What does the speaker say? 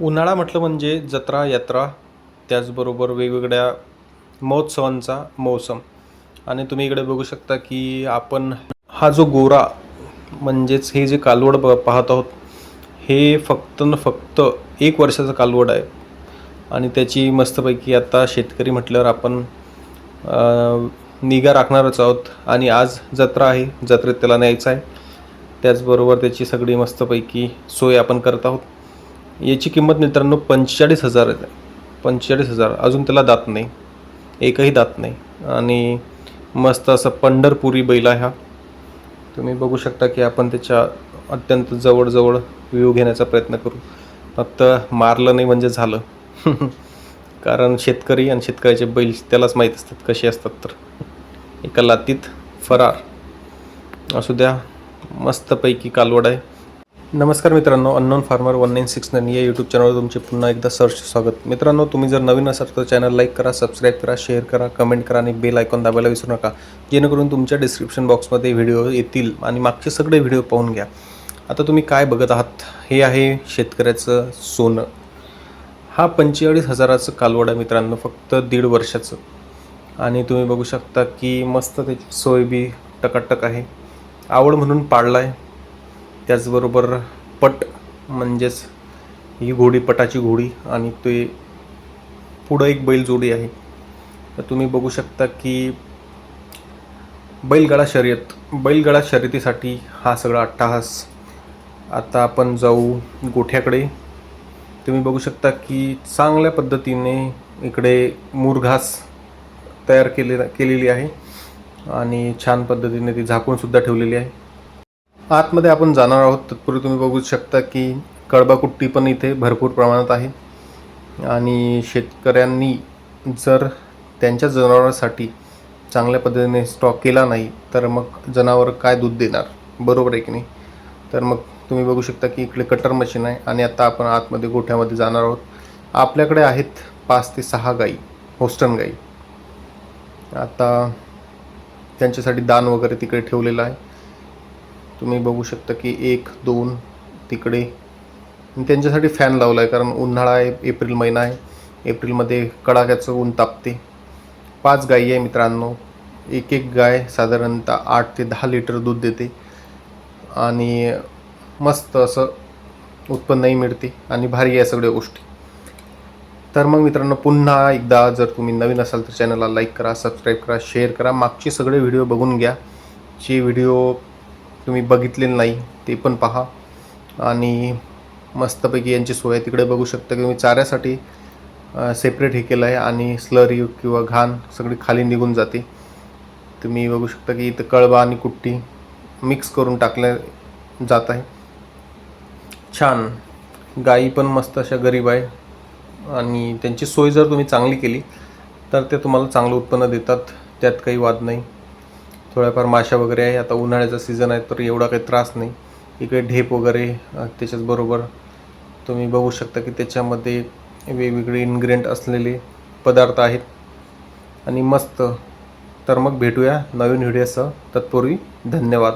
उन्हाळा म्हटलं म्हणजे जत्रा यात्रा त्याचबरोबर वेगवेगळ्या महोत्सवांचा मौसम. आणि तुम्ही इकडे बघू शकता की आपण हा जो गोरा म्हणजेच हे जे कालवड ब पाहत आहोत हे फक्त न फक्त एक वर्षाचं कालवड आहे. आणि त्याची मस्तपैकी आता शेतकरी म्हटल्यावर आपण निगा राखणारच आहोत. आणि आज जत्रा आहे जत्रेत त्याला न्यायचं आहे. त्याचबरोबर त्याची सगळी मस्तपैकी सोय आपण करत आहोत. याची किंमत मित्रांनो पंचेचाळीस हजार आहे. पंचेचाळीस हजार. अजून त्याला दात नाही. एकही दात नाही. आणि मस्त असं पंढरपुरी बैल आहे हा. तुम्ही बघू शकता की आपण त्याच्या अत्यंत जवळजवळ व्ह्यू घेण्याचा प्रयत्न करू. फक्त मारलं नाही म्हणजे झालं. कारण शेतकरी आणि शेतकऱ्याचे बैल त्यालाच माहीत असतात कसे असतात तर. एका लातीत फरार. असू द्या मस्तपैकी कालवड आहे. नमस्कार मित्रांनो unknown farmer one nine six nine या यूट्यूब चॅनलवर तुमचे पुन्हा एकदा सर्च स्वागत. मित्रांनो तुम्ही जर नवीन असाल तर चॅनल लाईक करा सबस्क्राईब करा शेअर करा कमेंट करा आणि बेल आयकॉन दाबायला विसरू नका. जेणेकरून तुमच्या डिस्क्रिप्शन बॉक्समध्ये व्हिडिओ येतील आणि मागचे सगळे व्हिडिओ पाहून घ्या. आता तुम्ही काय बघत आहात? हे आहे शेतकऱ्याचं सोनं. हा पंचेचाळीस हजाराचं कालवड आहे मित्रांनो फक्त दीड वर्षाचं. आणि तुम्ही बघू शकता की मस्त त्याची सोय बी टकाटक आहे. आवड म्हणून पाळला आहे त्याचबरोबर पट म्हणजेच ही घोडी पटाची घोडी आणि ते पुढं एक बैलजोडी आहे. तर तुम्ही बघू शकता की बैलगाडा शर्यत बैलगाडा शर्यतीसाठी हा सगळा अट्टाहास. आता आपण जाऊ गोठ्याकडे. तुम्ही बघू शकता की चांगल्या पद्धतीने इकडे मुरघास तयार केले केलेली आहे आणि छान पद्धतीने ती झाकूनसुद्धा ठेवलेली आहे. आतमध्ये आपण जाणार आहोत. तत्पूर्वी तुम्ही बघू शकता की कडबाकुट्टी पण इथे भरपूर प्रमाणात आहे. आणि शेतकऱ्यांनी जर त्यांच्या जनावरांसाठी चांगल्या पद्धतीने स्टॉक केला नाही तर मग जनावर काय दूध देणार? बरोबर आहे की नाही? तर मग तुम्ही बघू शकता की इकडे कटर मशीन आहे आणि आता आपण आतमध्ये गोठ्यामध्ये जाणार आहोत. आपल्याकडे आहेत पाच ते सहा गाई होस्टन गाई. आता त्यांच्यासाठी दान वगैरे तिकडे ठेवलेलं आहे. तुम्ही बघू शकता की एक दोन तिकडे. त्यांच्यासाठी फॅन लावला आहे कारण उन्हाळा आहे एप्रिल महिना आहे. एप्रिलमध्ये कडाक्याचं ऊन तापते. पाच गायी आहे मित्रांनो. एक एक गाय साधारणतः आठ ते दहा लिटर दूध देते. आणि मस्त असं उत्पन्नही मिळते आणि भारी आहे सगळ्या गोष्टी. तर मग मित्रांनो पुन्हा एकदा जर तुम्ही नवीन असाल तर चॅनलला लाईक करा सबस्क्राईब करा शेअर करा. मागचे सगळे व्हिडिओ बघून घ्या. जे व्हिडिओ तुम्ही बघितले नाही ते पण पहा. आणि मस्तपैकी यांची सोय आहे. तिकडे बघू शकता की तुम्ही चाऱ्यासाठी सेपरेट हे केलं आहे आणि स्लरी किंवा घाण सगळी खाली निघून जाते. तुम्ही बघू शकता की इथं कळबा आणि कुट्टी मिक्स करून टाकल्या जात आहे. छान. गाई पण मस्त अशा गरीब आहे. आणि त्यांची सोय जर तुम्ही चांगली केली तर ते तुम्हाला चांगलं उत्पन्न देतात. त्यात काही वाद नाही. थोड्याफार माशा वगैरे आहे. आता उन्हाळ्याचा सीझन आहे तर एवढा काही त्रास नाही. इकडे ढेप वगैरे त्याच्याचबरोबर तुम्ही बघू शकता की त्याच्यामध्ये वेगवेगळे इन्ग्रेडियंट असलेले पदार्थ आहेत. आणि मस्त. तर मग भेटूया नवीन व्हिडिओसह तत्पूर्वी धन्यवाद.